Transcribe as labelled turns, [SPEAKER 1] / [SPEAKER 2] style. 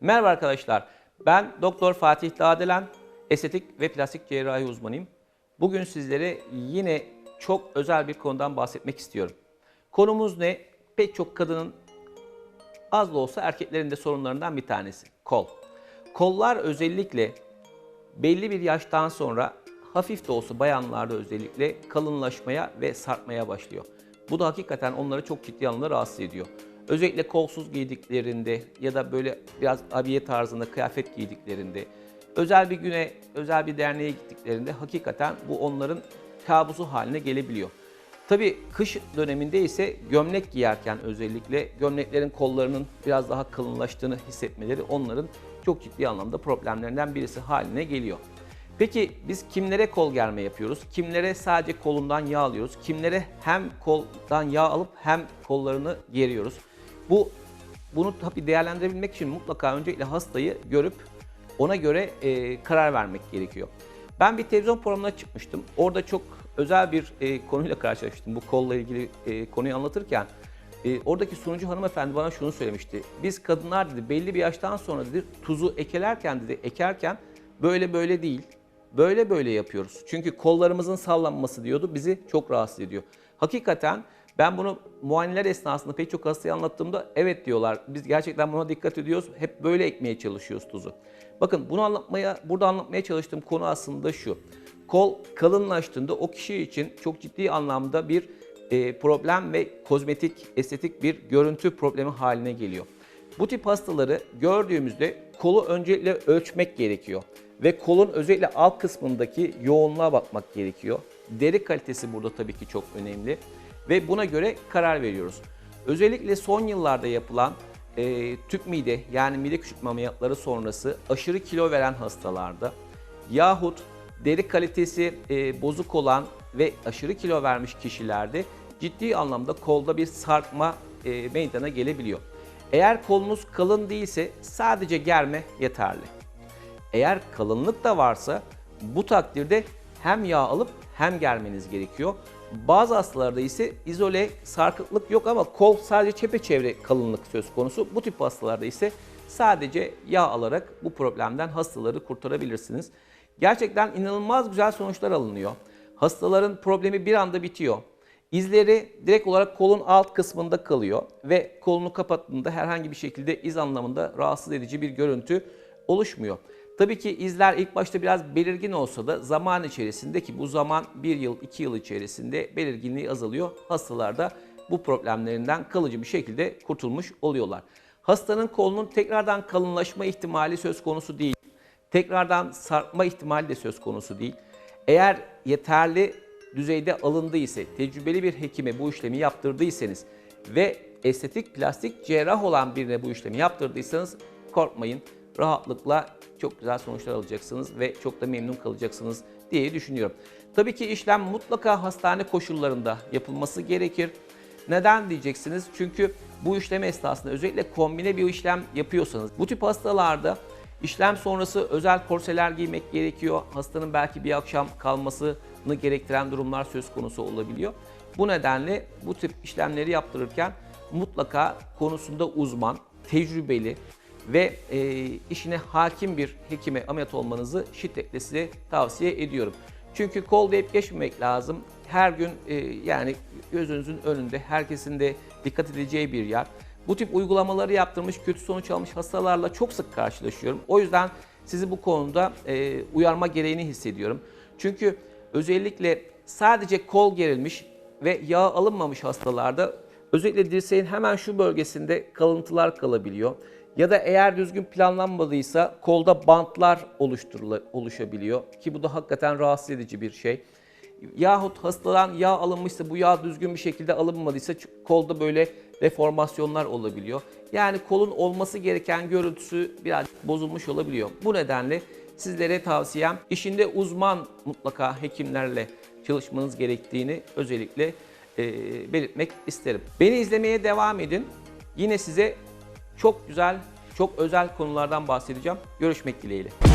[SPEAKER 1] Merhaba arkadaşlar. Ben Doktor Fatih Dağdelen, estetik ve plastik cerrahi uzmanıyım. Bugün sizlere yine çok özel bir konudan bahsetmek istiyorum. Konumuz ne? Pek çok kadının az da olsa erkeklerin de sorunlarından bir tanesi. Kol. Kollar özellikle belli bir yaştan sonra hafif de olsa bayanlarda özellikle kalınlaşmaya ve sarkmaya başlıyor. Bu da hakikaten onları çok ciddi anlamda rahatsız ediyor. Özellikle kolsuz giydiklerinde ya da böyle biraz abiye tarzında kıyafet giydiklerinde, özel bir güne, özel bir derneğe gittiklerinde hakikaten bu onların kabusu haline gelebiliyor. Tabii kış döneminde ise gömlek giyerken özellikle gömleklerin kollarının biraz daha kalınlaştığını hissetmeleri onların çok ciddi anlamda problemlerinden birisi haline geliyor. Peki biz kimlere kol germe yapıyoruz? Kimlere sadece kolundan yağ alıyoruz? Kimlere hem koldan yağ alıp hem kollarını geriyoruz? Bu bunu tabii değerlendirebilmek için mutlaka öncelikle hastayı görüp ona göre e, karar vermek gerekiyor. Ben bir televizyon programına çıkmıştım. Orada çok özel bir e, konuyla karşılaştım. Bu kolla ilgili e, konuyu anlatırken e, oradaki sunucu hanımefendi bana şunu söylemişti. Biz kadınlar dedi belli bir yaştan sonra dedi tuzu ekelerken dedi ekerken böyle böyle değil. Böyle böyle yapıyoruz. Çünkü kollarımızın sallanması diyordu bizi çok rahatsız ediyor. Hakikaten ben bunu muayeneler esnasında pek çok hastaya anlattığımda evet diyorlar. Biz gerçekten buna dikkat ediyoruz. Hep böyle ekmeye çalışıyoruz tuzu. Bakın bunu anlatmaya, burada anlatmaya çalıştığım konu aslında şu. Kol kalınlaştığında o kişi için çok ciddi anlamda bir e, problem ve kozmetik, estetik bir görüntü problemi haline geliyor. Bu tip hastaları gördüğümüzde kolu öncelikle ölçmek gerekiyor. Ve kolun özellikle alt kısmındaki yoğunluğa bakmak gerekiyor. Deri kalitesi burada tabii ki çok önemli. Ve buna göre karar veriyoruz. Özellikle son yıllarda yapılan e, tüp mide yani mide küçültme ameliyatları sonrası aşırı kilo veren hastalarda yahut deri kalitesi e, bozuk olan ve aşırı kilo vermiş kişilerde ciddi anlamda kolda bir sarkma e, meydana gelebiliyor. Eğer kolunuz kalın değilse sadece germe yeterli. Eğer kalınlık da varsa bu takdirde hem yağ alıp hem germeniz gerekiyor. Bazı hastalarda ise izole sarkıklık yok ama kol sadece çepeçevre kalınlık söz konusu. Bu tip hastalarda ise sadece yağ alarak bu problemden hastaları kurtarabilirsiniz. Gerçekten inanılmaz güzel sonuçlar alınıyor. Hastaların problemi bir anda bitiyor. İzleri direkt olarak kolun alt kısmında kalıyor ve kolunu kapattığında herhangi bir şekilde iz anlamında rahatsız edici bir görüntü oluşmuyor. Tabii ki izler ilk başta biraz belirgin olsa da zaman içerisinde ki bu zaman bir yıl, iki yıl içerisinde belirginliği azalıyor. Hastalarda bu problemlerinden kalıcı bir şekilde kurtulmuş oluyorlar. Hastanın kolunun tekrardan kalınlaşma ihtimali söz konusu değil. Tekrardan sarkma ihtimali de söz konusu değil. Eğer yeterli düzeyde alındı ise, tecrübeli bir hekime bu işlemi yaptırdıysanız ve estetik plastik cerrah olan birine bu işlemi yaptırdıysanız korkmayın. Rahatlıkla çok güzel sonuçlar alacaksınız ve çok da memnun kalacaksınız diye düşünüyorum. Tabii ki işlem mutlaka hastane koşullarında yapılması gerekir. Neden diyeceksiniz? Çünkü bu işlem esnasında özellikle kombine bir işlem yapıyorsanız bu tip hastalarda işlem sonrası özel korseler giymek gerekiyor. Hastanın belki bir akşam kalmasını gerektiren durumlar söz konusu olabiliyor. Bu nedenle bu tip işlemleri yaptırırken mutlaka konusunda uzman, tecrübeli ve e, işine hakim bir hekime ameliyat olmanızı şiddetle size tavsiye ediyorum. Çünkü kol deyip geçmemek lazım. Her gün e, yani gözünüzün önünde herkesin de dikkat edeceği bir yer. Bu tip uygulamaları yaptırmış, kötü sonuç almış hastalarla çok sık karşılaşıyorum. O yüzden sizi bu konuda e, uyarma gereğini hissediyorum. Çünkü özellikle sadece kol gerilmiş ve yağ alınmamış hastalarda özellikle dirseğin hemen şu bölgesinde kalıntılar kalabiliyor. Ya da eğer düzgün planlanmadıysa kolda bantlar oluşabiliyor ki bu da hakikaten rahatsız edici bir şey. Yahut hastadan yağ alınmışsa bu yağ düzgün bir şekilde alınmadıysa kolda böyle deformasyonlar olabiliyor. Yani kolun olması gereken görüntüsü biraz bozulmuş olabiliyor. Bu nedenle sizlere tavsiyem işinde uzman mutlaka hekimlerle çalışmanız gerektiğini özellikle belirtmek isterim. Beni izlemeye devam edin. Yine size çok güzel, çok özel konulardan bahsedeceğim. Görüşmek dileğiyle.